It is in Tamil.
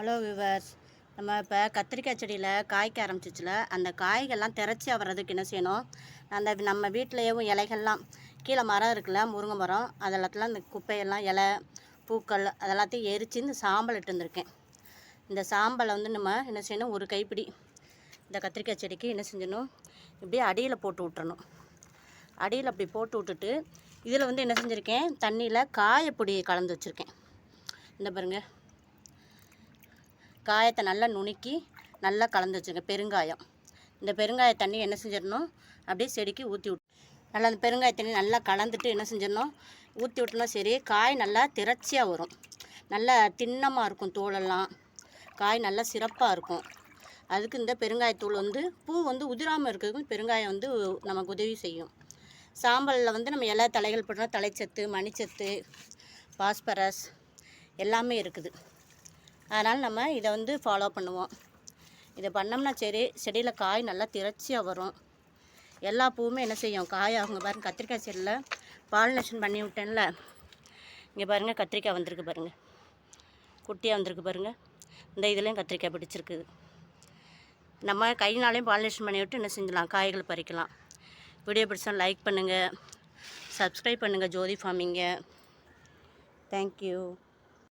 ஹலோ விவர்ஸ் நம்ம இப்போ கத்திரிக்காய் செடியில் காய்க்க ஆரம்பிச்சிச்சுல அந்த காய்கள்லாம் திறச்சி ஆகிறதுக்கு என்ன செய்யணும்? அந்த நம்ம வீட்டிலையும் இலைகள்லாம் கீழே மரம் இருக்குல்ல முருங்கை மரம் அதெல்லாத்தெல்லாம் இந்த குப்பையெல்லாம் இலை பூக்கள் அதெல்லாத்தையும் எரித்து இந்த சாம்பல் இட்டு வந்திருக்கேன் இந்த சாம்பலை வந்து நம்ம என்ன செய்யணும்? ஒரு கைப்பிடி இந்த கத்திரிக்காய் செடிக்கு என்ன செஞ்சணும் இப்படியே அடியில் போட்டு விட்டுறணும். அடியில் அப்படி போட்டு விட்டுட்டு இதில் வந்து என்ன செஞ்சுருக்கேன்? தண்ணியில் காயப்பொடி கலந்து வச்சுருக்கேன். இந்த பாருங்கள் காயத்தை நல்லா நுணுக்கி நல்லா கலந்து வச்சுருங்க. பெருங்காயம். இந்த பெருங்காய தண்ணி என்ன செஞ்சிடணும்? அப்படியே செடிக்கு ஊற்றி விட் நல்லா அந்த பெருங்காய தண்ணி நல்லா கலந்துட்டு என்ன செஞ்சிடணும்? ஊற்றி விட்டோம்னா சரி காய் நல்லா திரட்சியாக வரும். நல்லா திண்ணமாக இருக்கும் தோலெல்லாம். காய் நல்லா சிறப்பாக இருக்கும். அதுக்கு இந்த பெருங்காயத்தூள் வந்து பூ வந்து உதிராமல் இருக்கிறதுக்கு பெருங்காயம் வந்து நமக்கு உதவி செய்யும். சாம்பலில் வந்து நம்ம எல்லா தலைகள் போட்டோம்னா தலைச்சத்து மணிச்சத்து பாஸ்பரஸ் எல்லாமே இருக்குது. அதனால் நம்ம இதை வந்து ஃபாலோ பண்ணுவோம். இதை பண்ணோம்னா சரி செடியில் காய் நல்லா திரச்சியாக வரும். எல்லா பூவுமே என்ன செய்யும்? காய் அவங்க பாருங்கள் கத்திரிக்காய் செடியில் பாலினேஷன் பண்ணி விட்டேன்ல. இங்கே பாருங்கள் கத்திரிக்காய் வந்திருக்கு பாருங்கள் குட்டியாக வந்திருக்கு பாருங்கள் இந்த இதுலேயும் கத்திரிக்காய் பிடிச்சிருக்குது நம்ம கையினாலையும் பாலினேஷன் பண்ணி விட்டு என்ன செஞ்சலாம்? காய்கள் பறிக்கலாம். வீடியோ பிடிச்சா லைக் பண்ணுங்கள் சப்ஸ்கிரைப் பண்ணுங்கள் ஜோதி ஃபார்மிங்க தேங்க்யூ